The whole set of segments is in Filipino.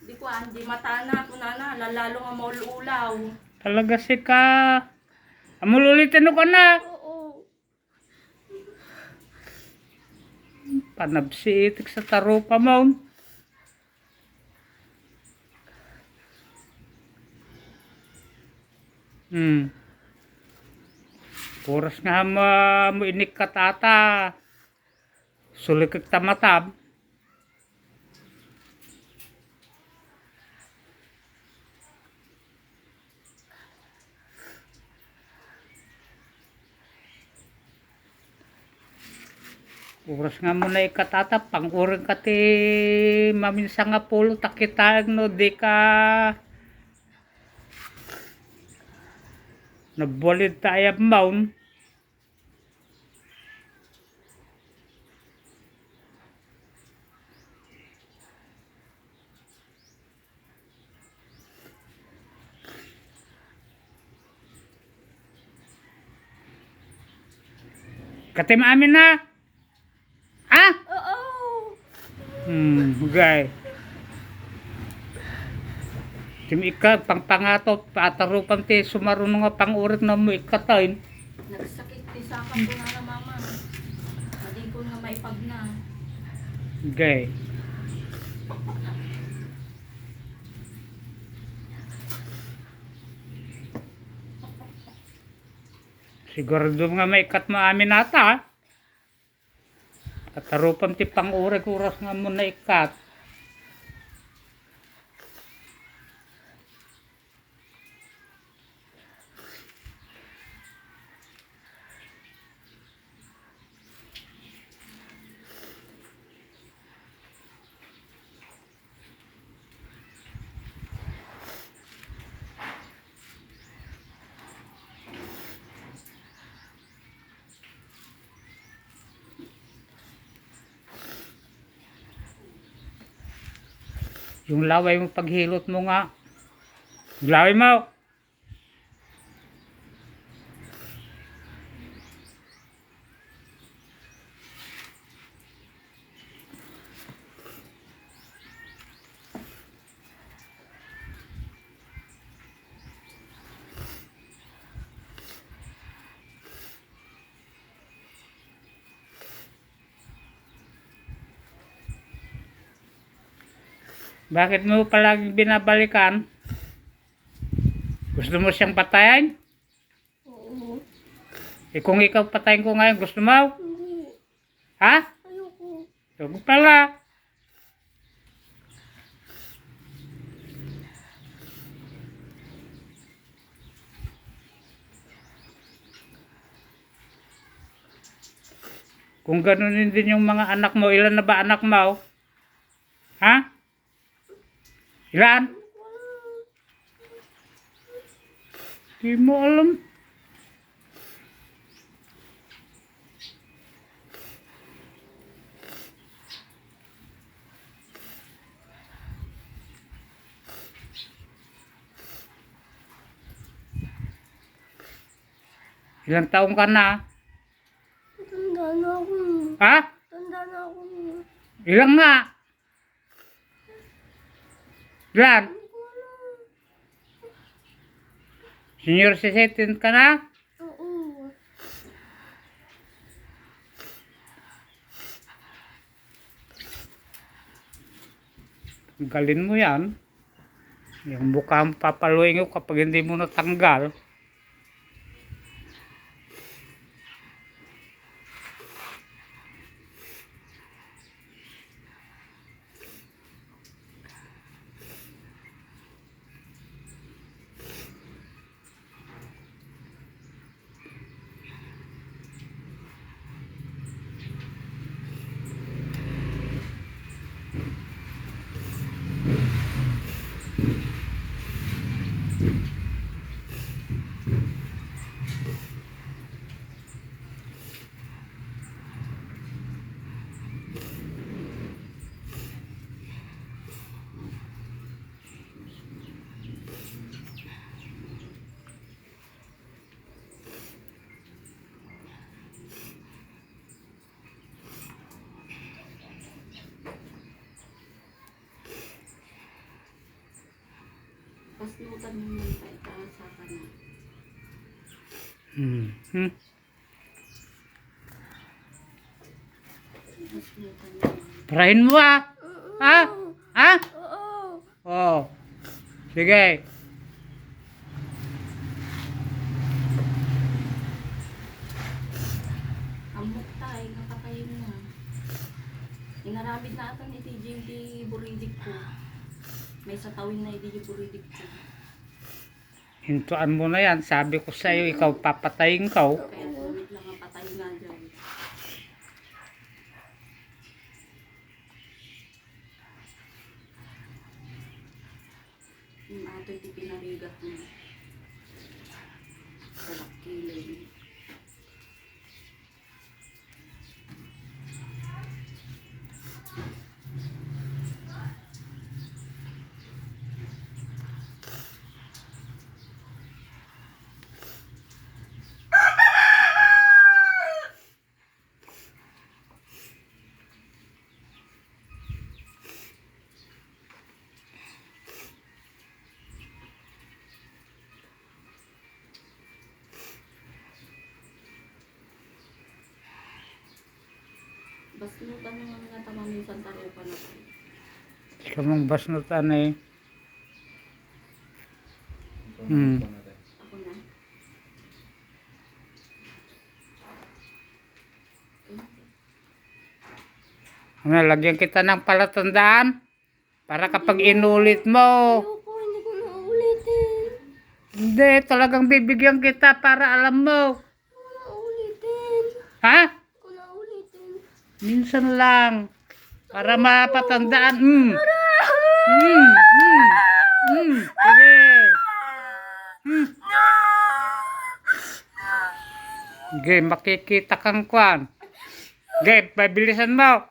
Di ko ah, hindi matana ko na na, lalalo nga maululaw. Talaga si ka. Amululitin ko na. Oo. Panabsi itik sa tarupa mo. Hmm. Puras nga mo, mo inik ka tata. Sulikik tamatab. Oras nga mo na ikatatap, pang urang ka ti maminsa nga pulo, takitag no, di ka nagbolid tayo maun. Katim amin na. Ah! Oo. Hmm, gay. Tim ika, pang pangato, patarupan ti sumarunong nga pang urit na mo ikatayin. Nagsakit ti sa akin ko na na mama. Hindi ko nga maipag na. Gay. Sigurado nga may ikat mo amin ata. Ah. Katarupan ti pang urit uras nga mo na ikat. Yung laway mo paghilot mo nga. Laway mo. Bakit mo palagi binabalikan? Gusto mo siyang patayin? Oo. Eh kung ikaw patayin ko ngayon, gusto mo? Hindi. Ha? Ayoko. Huwag pala. Kung ganun din yung mga anak mo, ilan na ba anak mo? Ha? Ilan? Di mo alam. Ilang taong ka na? Tanda na ako. Ha? Tanda na ako. Ilang nga? Ilan? Senior citizen ka na? Oo. Tanggalin mo yan. Yung mukha mo papaluin ko kapag hindi mo natanggal. Pasnutan mo yung kay sa ka na. Hmm. Hmm. Parahin mo ah. Ha? Ha? Oo. Sige. Amok tayo, nakakayin na. Inaramid na ata ni TJ di buridik ko. May sa tawin na hindi buridik ko. Hintuan mo na yan. Sabi ko sa iyo, ikaw papatayin ka. oh. Kaya tumit lang ang patay nga dyan. Yung ato iti pinarigat mo. Sa kilay. Bas nutan mo nga nga tama minsan taro pa na tayo. Ikaw mong basnutan eh. Hmm. Ako na. Ano, lagyan kita ng palatandaan. Para kapag inulit mo, Ayoko, hindi ko na ulitin. hindi, talagang bibigyan kita para alam mo. Hindi ko na ulitin. Ha? Hindi ko na ulitin. Minsan lang. Para mapatandaan. Mm. Mm. Mm. Mm. Sige. Mm. Sige, makikita kang kwan. Sige, pabilisan mo.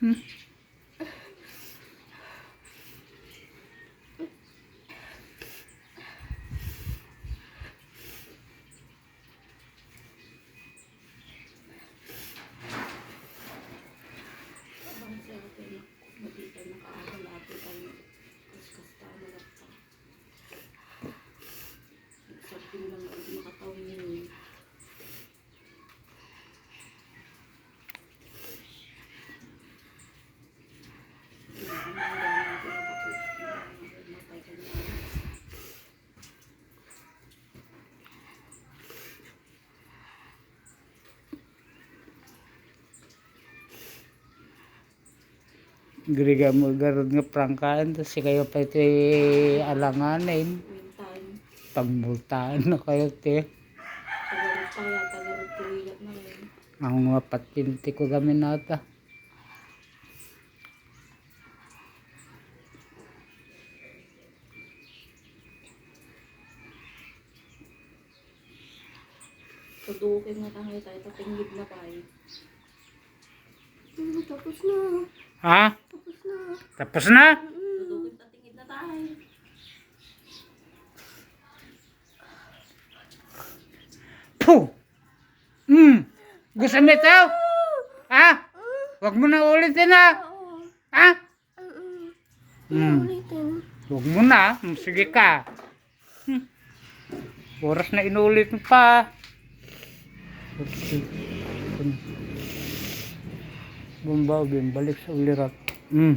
Hmm. Abang sa atin, hindi tayo nakaagalati tayo. Kaskas tayo na lang pa. Sabi lang ako makatawin yun. Griga mo garod nga prangkaan. Tapos kayo pa ito alanganin. Pagmultaan na kayo te. na. Ang mga patpinti ko gamin nata. Tudukin nga tayo tayo, tatinggid na tayo. Tapos na. Ha? Tapos na. Puh! Hmm. Gusto mo ito? Ha? Huwag mo na ulitin ha? Ha? Hmm. Ulitin. Huwag mo na. Hmm, Sige ka. Hmm. Oras na inulit pa. Okay. Bumba, balik sa ulirat. Hmm.